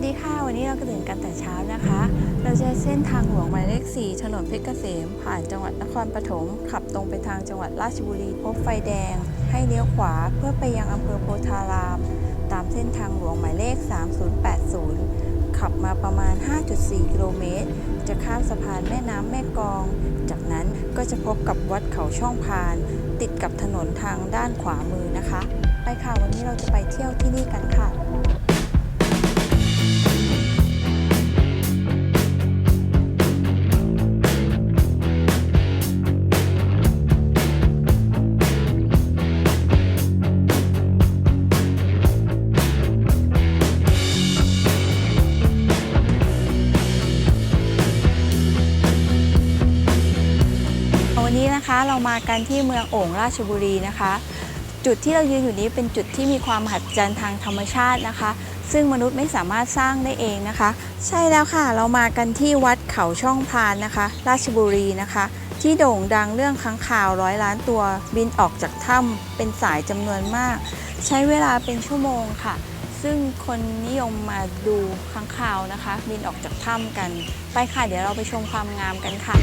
วัสดีค่ะ วันนี้เราก็ตื่นกันแต่เช้านะคะ เราจะเส้นทางหลวงหมายเลข 4 ถนนเพชรเกษม ผ่านจังหวัดนครปฐมขับตรงไปทางจังหวัดราชบุรี พบไฟแดง ให้เลี้ยวขวาเพื่อไปยังอำเภอโพธาราม ตามเส้นทางหลวงหมายเลข 3080 ขับมาประมาณ 5.4 กิโลเมตร จะข้ามสะพานแม่น้ำแม่กอง จากนั้นก็จะพบกับวัดเขาช่องพาน ติดกับถนนทางด้านขวามือนะคะ ไปค่ะวันนี้เราจะไปเที่ยวที่นี่กันค่ะ เรามากันที่เมืองโอ่งราชบุรีนะคะ จุดที่เรายืนอยู่นี้เป็นจุดที่มีความมหัศจรรย์ทางธรรมชาตินะคะ ซึ่งมนุษย์ไม่สามารถสร้างได้เองนะคะ ใช่แล้วค่ะ เรามากันที่วัดเขาช่องพานนะคะ ราชบุรีนะคะ ที่โด่งดังเรื่องค้างคาวร้อยล้านตัวบินออกจากถ้ำเป็นสายจำนวนมาก ใช้เวลาเป็นชั่วโมงค่ะซึ่งคนนิยมมาดูค้างคาวนะคะ บินออกจากถ้ำกัน ไปค่ะ เดี๋ยวเราไปชมความงามกันค่ะ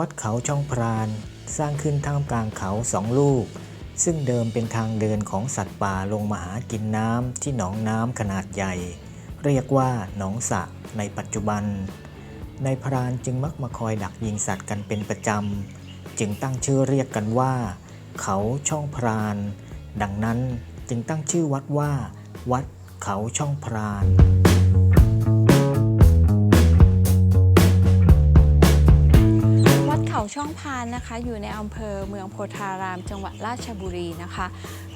วัดเขาช่องพราน สร้างขึ้นท่ามกลางเขาสองลูก ซึ่งเดิมเป็นทางเดินของสัตว์ป่าลงมาหากินน้ำที่หนองน้ำขนาดใหญ่ เรียกว่าหนองสะในปัจจุบัน ในพรานจึงมักมาคอยดักยิงสัตว์กันเป็นประจำ จึงตั้งชื่อเรียกกันว่า เขาช่องพราน ดังนั้นจึงตั้งชื่อวัดว่า วัดเขาช่องพราน ช่องพานนะคะ อยู่ในอำเภอเมืองโพธาราม จังหวัดราชบุรีนะคะ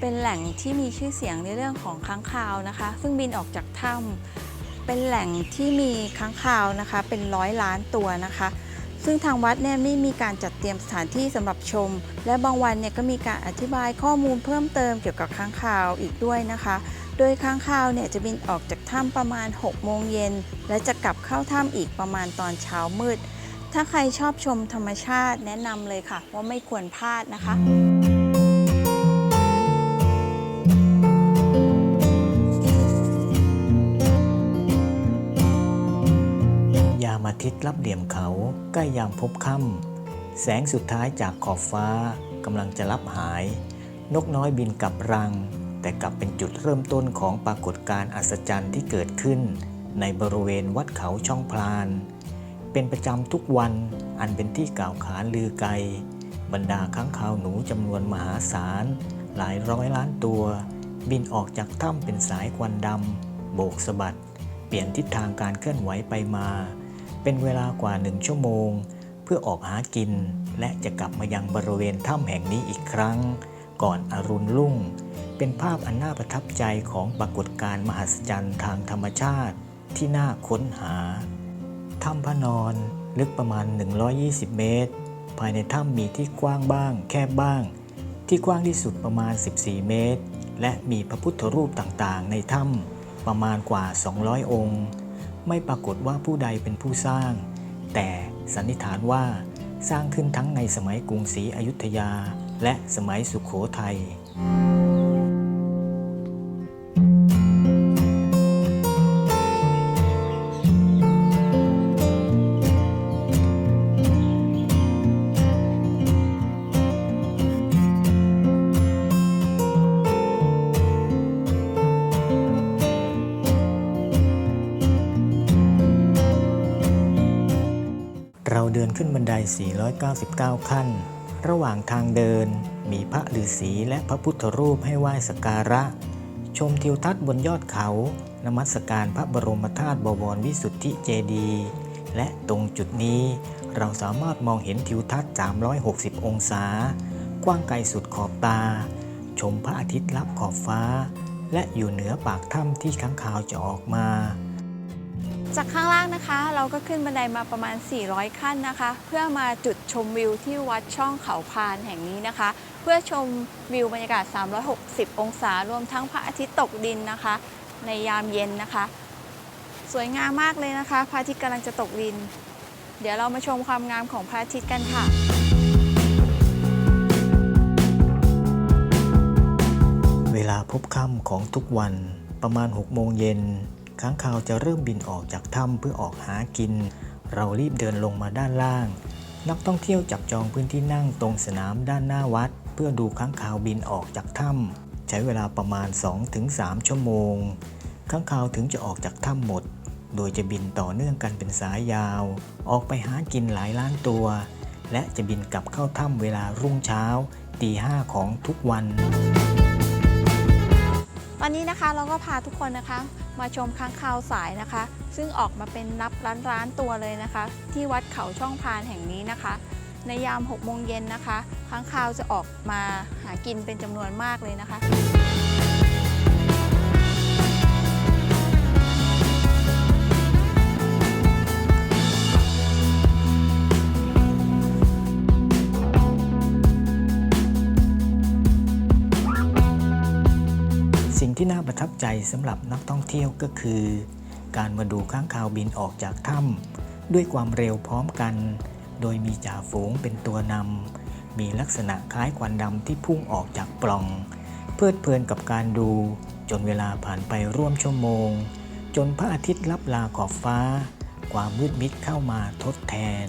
เป็นแหล่งที่มีชื่อเสียงในเรื่องของค้างคาวนะคะ ซึ่งบินออกจากถ้ำเป็นแหล่งที่มีค้างคาวนะคะ เป็นร้อยล้านตัวนะคะ ซึ่งทางวัดเนี่ยไม่มีการจัดเตรียมสถานที่สำหรับชม และบางวันเนี่ยก็มีการอธิบายข้อมูลเพิ่มเติมเกี่ยวกับค้างคาวอีกด้วยนะคะ โดยค้างคาวเนี่ยจะบินออกจากถ้ำประมาณ6โมงเย็นและจะกลับเข้าถ้ำอีกประมาณตอนเช้ามืด ถ้าใครชอบชมธรรมชาติแนะนำเลยค่ะ ว่าไม่ควรพลาดนะคะยามอาทิตย์รับเหลี่ยมเขาใกล้ยามพบค่ำแสงสุดท้ายจากขอบฟ้ากำลังจะลับหาย นกน้อยบินกลับรัง แต่กลับเป็นจุดเริ่มต้นของปรากฏการณ์อัศจรรย์ที่เกิดขึ้น ในบริเวณวัดเขาช่องพลาน เป็นประจำทุกวันอันเป็นที่กล่าวขานลือไกล บรรดาค้างคาวหนูจำนวนมหาศาล หลายร้อยล้านตัว บินออกจากถ้ำเป็นสายควันดำโบกสะบัด เปลี่ยนทิศทางการเคลื่อนไหวไปมา เป็นเวลากว่าหนึ่งชั่วโมง เพื่อออกหากิน และจะกลับมายังบริเวณถ้ำแห่งนี้อีกครั้ง ก่อนอรุณรุ่ง เป็นภาพอันน่าประทับใจของปรากฏการณ์มหัศจรรย์ทางธรรมชาติที่น่าค้นหา ถ้ำพระนอน ลึกประมาณ 120 เมตร ภายในถ้ำมีที่กว้างบ้าง แคบบ้าง ที่กว้างที่สุดประมาณ 14 เมตร และมีพระพุทธรูปต่างๆ ในถ้ำประมาณกว่า 200 องค์ ไม่ปรากฏว่าผู้ใดเป็นผู้สร้าง แต่สันนิษฐานว่าสร้างขึ้นทั้งในสมัยกรุงศรีอยุธยา และสมัยสุขโขทัย เดินขึ้นบันได 499 ขั้น ระหว่างทางเดินมีพระฤาษีและพระพุทธรูปให้ไหว้สักการะ ชมทิวทัศน์บนยอดเขา นมัสการพระบรมธาตุบวรวิสุทธิเจดีย์และตรงจุดนี้เราสามารถมองเห็นทิวทัศน์ 360 องศา กว้างไกลสุดขอบตา ชมพระอาทิตย์ลับขอบฟ้า และอยู่เหนือปากถ้ำที่ค้างคาวจะออกมา จากข้างล่างนะคะ เราก็ขึ้นบันไดมาประมาณ 400 ขั้นนะคะ เพื่อมาจุดชมวิวที่วัดช่องเขาพานแห่งนี้นะคะ เพื่อชมวิวบรรยากาศ 360 องศารวมทั้งพระอาทิตย์ตกดินนะคะ ในยามเย็นนะคะ สวยงามมากเลยนะคะพระอาทิตย์กำลังจะตกดิน เดี๋ยวเรามาชมความงามของพระอาทิตย์กันค่ะเวลาพบค่ำของทุกวันประมาณ6โมงเย็น ค้างคาวจะเริ่มบินออกจากถ้ำเพื่อออกหากิน เรารีบเดินลงมาด้านล่าง นักท่องเที่ยวจับจองพื้นที่นั่งตรงสนามด้านหน้าวัด เพื่อดูค้างคาวบินออกจากถ้ำใช้เวลาประมาณ 2-3 ชั่วโมง ค้างคาวถึงจะออกจากถ้ำหมด โดยจะบินต่อเนื่องกันเป็นสายยาว ออกไปหากินหลายล้านตัว และจะบินกลับเข้าถ้ำเวลารุ่งเช้าตีห้าของทุกวัน ตอนนี้นะคะเราก็พาทุกคนนะคะ มาชมค้างคาวสายนะคะ ซึ่งออกมาเป็นนับร้านล้านๆตัวเลยนะคะ ที่วัดเขาช่องพานแห่งนี้นะคะ ในยาม6โมงเย็นนะคะค้างคาวจะออกมาหากินเป็นจำนวนมากเลยนะคะ ที่น่าประทับใจสำหรับนักท่องเที่ยวก็คือ การมาดูค้างคาวบินออกจากถ้ำด้วยความเร็วพร้อมกัน โดยมีจ่าฝูงเป็นตัวนำมีลักษณะคล้ายควันดำที่พุ่งออกจากปล่อง เพลิดเพลินกับการดู จนเวลาผ่านไปร่วมชั่วโมง จนพระอาทิตย์ลับลาขอบฟ้า ความมืดมิดเข้ามาทดแทน